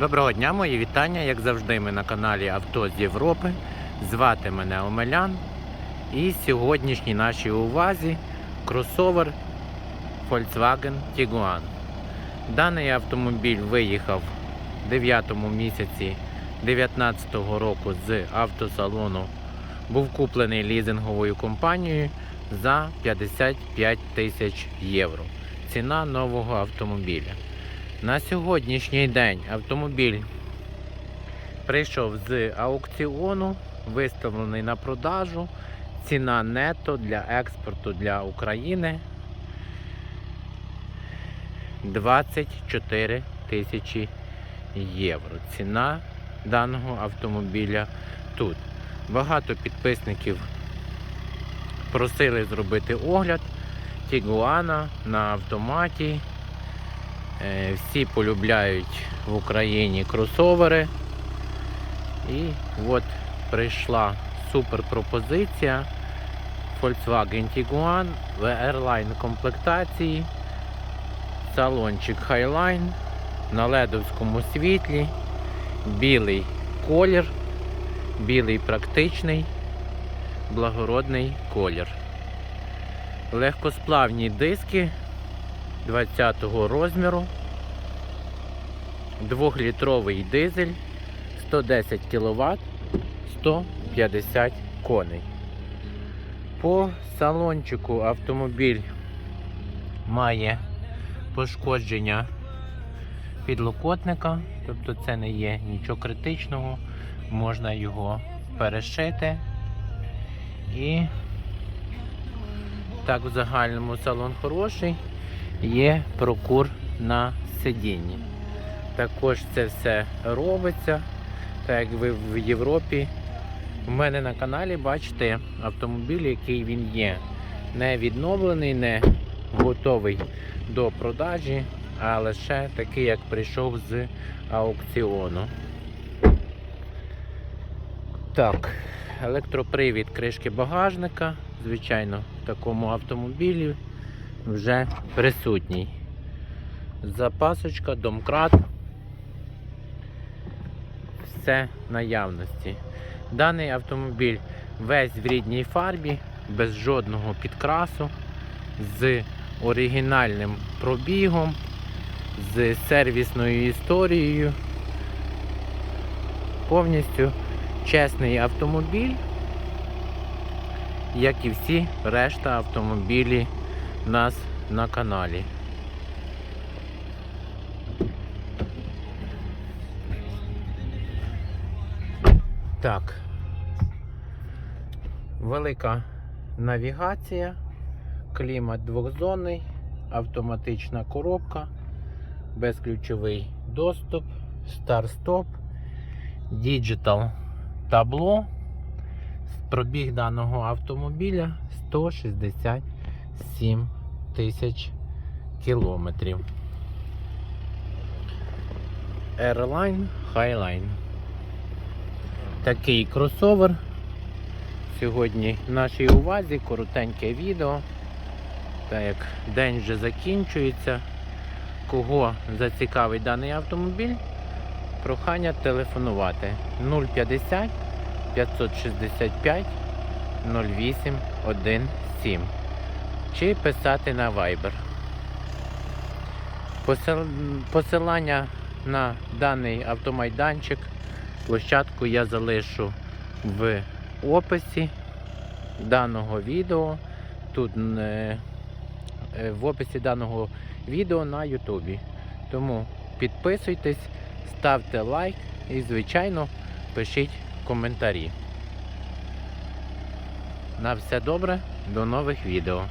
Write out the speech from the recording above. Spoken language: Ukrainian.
Доброго дня, мої вітання. Як завжди, ми на каналі Авто з Європи. Звати мене Омелян. І сьогоднішній нашій увазі кросовер Volkswagen Tiguan. Даний автомобіль виїхав в 9 місяці 2019 року з автосалону. Був куплений лізинговою компанією за 55 тисяч євро. Ціна нового автомобіля. На сьогоднішній день автомобіль прийшов з аукціону, виставлений на продажу. Ціна нето для експорту для України 24 тисячі євро. Ціна даного автомобіля тут. Багато підписників просили зробити огляд Тігуана на автоматі. Е, Всі полюбляють в Україні кросовери. І от прийшла супер пропозиція Volkswagen Tiguan в Airline комплектації. Салончик Highline на ледовському світлі, білий колір, білий практичний, благородний колір. Легкосплавні диски 20-го розміру. Двохлітровий дизель 110 кВт 150 коней. По салончику автомобіль має пошкодження підлокотника, тобто це не є нічого критичного, можна його перешити і так в загальному салон хороший є прокур на сидінні. Також це все робиться, так як ви в Європі. У мене на каналі бачите автомобіль, який він є. Не відновлений, не готовий до продажі, а лише такий, як прийшов з аукціону. Так, електропривід кришки багажника. Звичайно, в такому автомобілі вже присутній. Запасочка, домкрат. Все наявності. Даний автомобіль весь в рідній фарбі, без жодного підкрасу, з оригінальним пробігом, з сервісною історією. Повністю чесний автомобіль, як і всі решта автомобілі нас на каналі. Так. Велика навігація, клімат двохзонний, автоматична коробка, безключовий доступ, старт-стоп, діджитал табло. Пробіг даного автомобіля 167 тисяч кілометрів. Airline Highline. Такий кросовер. Сьогодні в нашій увазі коротеньке відео. Так як день вже закінчується. Кого зацікавить даний автомобіль, прохання телефонувати 050 565 0817 чи писати на Viber. Посил- Посилання на даний автомайданчик, площадку я залишу в описі даного відео. Тут е, е, в описі даного відео на Ютубі. Тому підписуйтесь, ставте лайк і, звичайно, пишіть коментарі. На все добре, до нових відео.